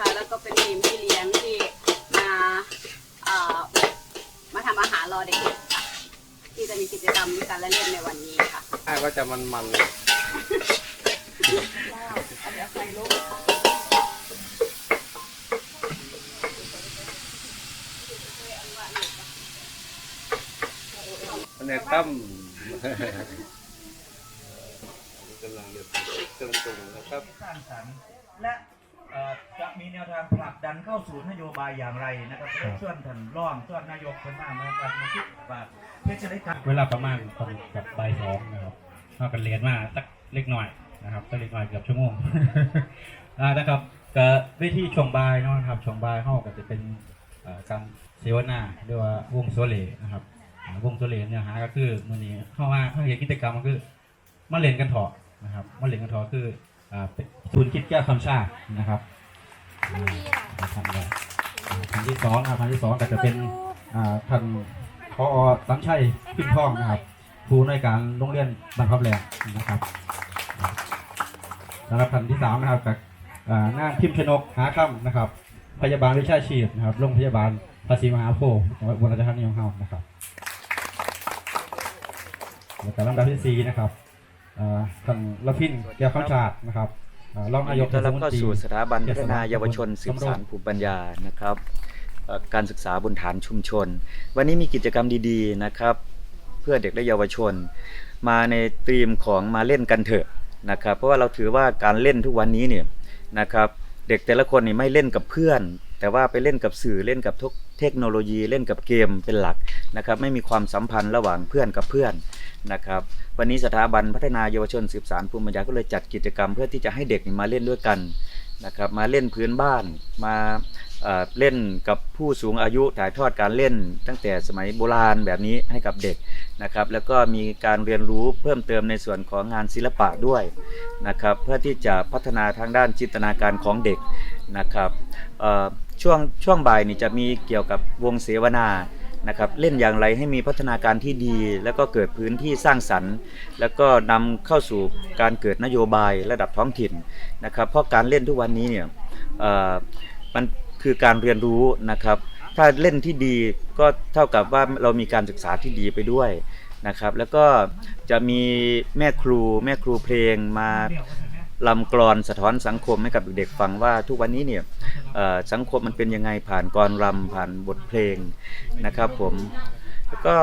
คะ แล้วก็เป็นทีมที่เลี้ยงที่มาเอ่อมาทำอาหารรอเด็กที่จะมีกิจกรรมมีการเล่นในวันนี้ค่ะใช่ว่าจะมันมันเยวไฟลุตั้มกำลังเดือดเติมตรงนะครับสร้างสรรค์และ เอ่อจะมีแนวทางผลักดันเข้าสู่นโยบายอย่างไรนะครับเพื่อส่วนท่านร่องส่วนนายกคนมามาการมาคิดว่าเพื่อจะได้การ เวลาประมาณตอนกับบ่ายสองนะครับเรากันเรียนมาสักเล็กหน่อยนะครับสักเล็กหน่อยเกือบชั่วโมง อ่านะครับก็วิธีช่วงบ่ายเนาะครับช่วงบ่ายเขาก็จะเป็นเอ่อการเสวนาเรียกว่าวงโซเลนะครับอ่าวงโซเลเนี่ยหาก็คือมือนี้เข้ามาเข้าเห็นกิจกรรมก็คือมาเล่นกันเถอะนะครับมาเล่นกันเถอะคือ อ่าเป็นทุนคิดแก้วคำชานะครับอ่าทำได้อ่าครั้งที่สองอ่าครั้งที่สองก็จะเป็นอ่าท่านพอสังชัยพิมพ์ทองนะครับครูในวยการโรงเรียนบรรพบแรงนะครับสำหรับท่านที่สามนะครับกับอ่านางพิมพ์ชนกหาคำนะครับ พยาบาลวิชาชีพนะครับโรงพยาบาลภาษีมหาโพธิ์จังหวัดอุบลราชธานีของเรานะครับแล้วก็ลำดับที่สี่นะครับอ่า ท่านละพินแก้วข้าวชาตินะครับอ่ารองนายกต้อนรับเข้าสู่เทศมนตรีสถาบันพัฒนาเยาวชนสืบสารภูมิปัญญานะครับเอ่อการศึกษาบนฐานชุมชน วันนี้มีกิจกรรมดีๆนะครับ เพื่อเด็กและเยาวชน มาในธีมของมาเล่นกันเถอะนะครับ เพราะว่าเราถือว่าการเล่นทุกวันนี้เนี่ยนะครับ เด็กแต่ละคนนี่ไม่เล่นกับเพื่อน แต่ว่าไปเล่นกับสื่อเล่นกับทุกเทคโนโลยีเล่นกับเกมเป็นหลัก นะครับไม่มีความสัมพันธ์ระหว่างเพื่อนกับเพื่อนนะครับวันนี้สถาบันพัฒนาเยาวชนสืบสารภูมิปัญญาก็เลยจัดกิจกรรมเพื่อที่จะให้เด็กมาเล่นด้วยกันนะครับมาเล่นพื้นบ้านมาเล่นกับผู้สูงอายุถ่ายทอดการเล่น ตั้งแต่สมัยโบราณแบบนี้ให้กับเด็กนะครับแล้วก็มีการเรียนรู้เพิ่มเติมในส่วนของงานศิลปะด้วยนะครับเพื่อที่จะพัฒนาทางด้านจินตนาการของเด็กนะครับช่วงช่วงบ่ายนี่จะมีเกี่ยวกับวงเสวนา นะครับเล่นอย่างไรให้มีพัฒนาการที่ดี แล้วก็เกิดพื้นที่สร้างสรรค์ แล้วก็นำเข้าสู่การเกิดนโยบายระดับท้องถิ่นนะครับเพราะการเล่นทุกวันนี้เนี่ยมันคือการเรียนรู้นะครับ ถ้าเล่นที่ดีก็เท่ากับว่าเรามีการศึกษาที่ดีไปด้วยนะครับ แล้วก็จะมีแม่ครูแม่ครูเพลงมา ลำกลอนสะท้อนสังคมให้กับเด็กๆฟังว่าทุกวันนี้เนี่ยเอ่อสังคมมันเป็นยังไงผ่านกรรำผ่านบทเพลงนะครับผมแล้วก็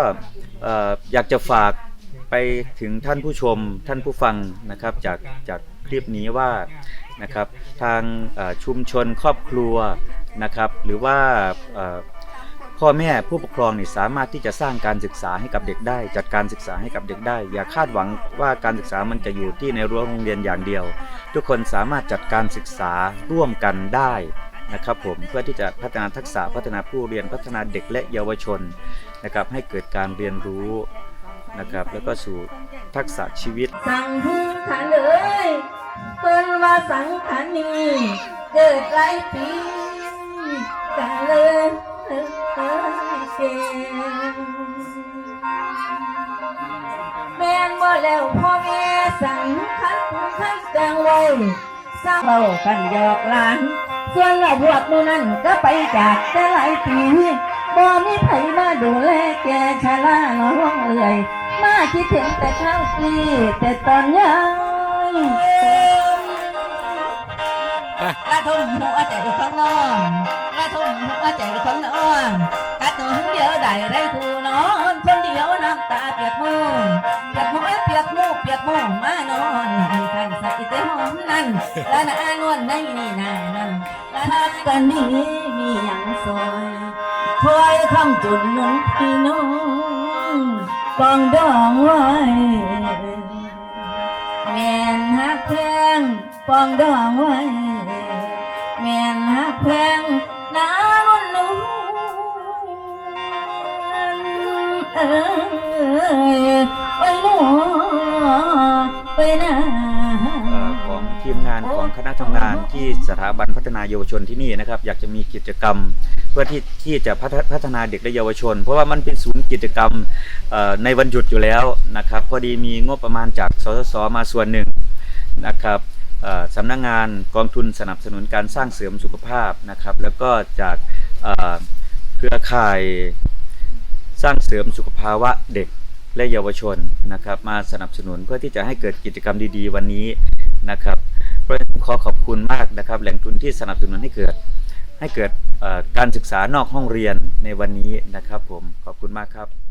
เอ่ออยากจะฝากไปถึงท่านผู้ชมท่านผู้ฟังนะครับจากจากคลิปนี้ว่านะครับทางเอ่อชุมชนครอบครัวนะครับหรือว่าเอ่อ พ่อแม่ผู้ปกครองนี่สามารถที่จะสร้างการศึกษาให้กับเด็กได้ จัดการศึกษาให้กับเด็กได้ อย่าคาดหวังว่าการศึกษามันจะอยู่ที่ในรั้วโรงเรียนอย่างเดียว ทุกคนสามารถจัดการศึกษาร่วมกันได้นะครับผมเพื่อที่จะพัฒนาทักษะพัฒนาผู้เรียนพัฒนาเด็กและเยาวชนนะครับให้เกิดการเรียนรู้นะครับแล้วก็สู่ทักษะชีวิต สังขารเลยเปิ้นว่าสังขานี้เกิดหลายปีกันเลย เอ่ยงแม่นบ่แล้วพ่อแม่สั่งขารผู้คันแต่งไว้สร้างเรากันหยอกหลาน ส่วนเราพวกนู้นนั่นก็ไปจากแต่หลายปีบ่มีไผมาดูแลแกชะลาน้องเอ่ยมาคิดถึงแต่ข้าวปีแต่ตอนยังละทุ่มหัวใจของน้อง มหัวใจของน้องกัดหนูเดียวได้ไรคูนอนคนเดียวน้ำตาเปียกมูเปียกมูเปียกมูเปียกมูมานอนให้คันใส่แต่หอมนั่นละนานวลในนี่นานั่นละนักกันนี้มีอย่างซอยคอยคำจุดหนุนพี่น้องปองดองไว้แม่นฮักแพงปองดองไว้แม่นฮักแพง นานนุ่นเอ้ยไปนูไปนาของทีมงานของคณะทำงานที่สถาบันพัฒนาเยาวชนที่นี่นะครับ อยากจะมีกิจกรรมเพื่อที่ที่จะพัฒพัฒนาเด็กและเยาวชน เพราะว่ามันเป็นศูนย์กิจกรรมในวันหยุดอยู่แล้วนะครับ พอดีมีงบประมาณจากสสสมาส่วนหนึ่งนะครับ สำนักงงานกองทุนสนับสนุนการสร้างเสริมสุขภาพนะครับ แล้วก็จากเอ่อเครือข่ายสร้างเสริมสุขภาวะเด็กและเยาวชนนะครับ มาสนับสนุนเพื่อที่จะให้เกิดกิจกรรมดีๆ วันนี้นะครับเพราะฉะนั้นขอขอบคุณมากนะครับ แหล่งทุนที่สนับสนุนให้เกิดให้เกิดการศึกษานอกห้องเรียนในวันนี้นะครับผมขอบคุณมากครับ